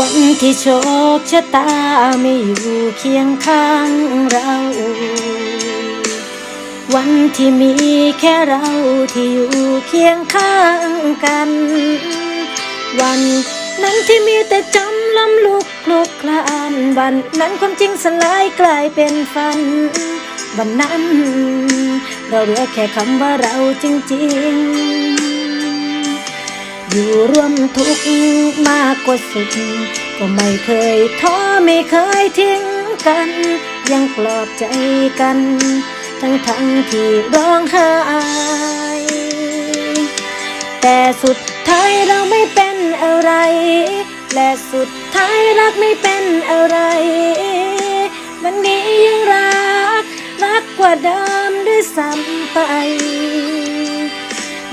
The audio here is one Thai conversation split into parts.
วันที่โชคชะตาไม่อยู่เคียงข้างเรา วันที่มีแค่เราที่อยู่เคียงข้างกัน วันนั้นที่มีแต่จำลำลุกคลุกคลานวันนั้นความจริงสลายกลายเป็นฝัน วันนั้น เราเหลือแค่คำว่าเราจริง ๆ อยู่ร่วมทุกข์มากกว่าสุข ก็ไม่เคยท้อไม่เคยทิ้งกัน ยังปลอบใจกัน ทั้งทั้งที่ร้องไห้แต่สุดท้ายเราไม่เป็นอะไร และสุดท้ายรักไม่เป็นอะไร วันนี้ยังรัก รักกว่าเดิมด้วยซ้ำไป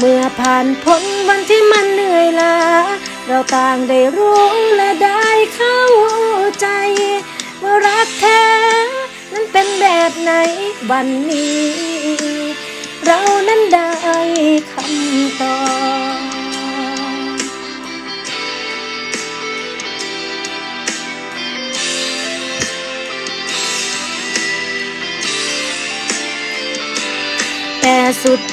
เมื่อผ่านพ้นวันที่มันเหนื่อยล้าเราต่างได้รู้และได้เข้าใจ ว่ารักแท้นั้นเป็นแบบไหนวันนี้ เรานั้นได้คำตอบแต่สุด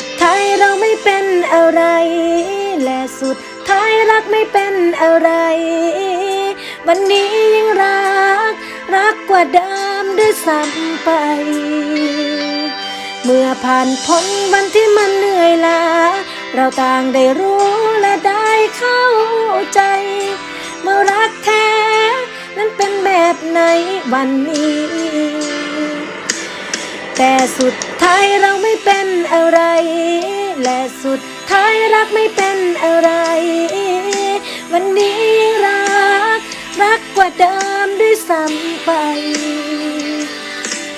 ท้ายเราไม่เป็นอะไร และสุดท้ายรักไม่เป็นอะไร วันนี้ยังรัก รักกว่าเดิมด้วยซ้ำไป เมื่อผ่านพ้นวันที่มันเหนื่อยล้าเราต่างได้รู้และได้เข้าใจเมื่อรักแท้ นั้นเป็นแบบไหนวันนี้ แต่สุดท้ายเราไม่เป็นอะไร และสุดท้ายรักไม่เป็นอะไร วันนี้รัก รักกว่าเดิมด้วยซ้ำไป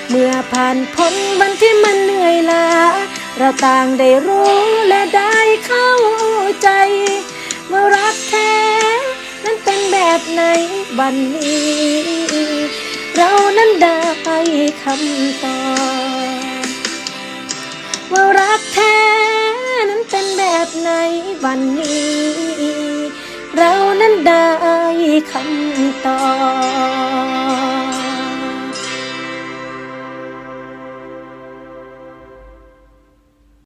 เมื่อผ่านพ้นวันที่มันเหนื่อยล้าเราต่างได้รู้และได้เข้าใจ ว่ารักแท้ นั้นเป็นแบบไหนวันนี้ เรานั้นได้คำตอบ ว่ารักแท้นั้นเป็นแบบไหนวันนี้ เรานั้นได้คำตอบ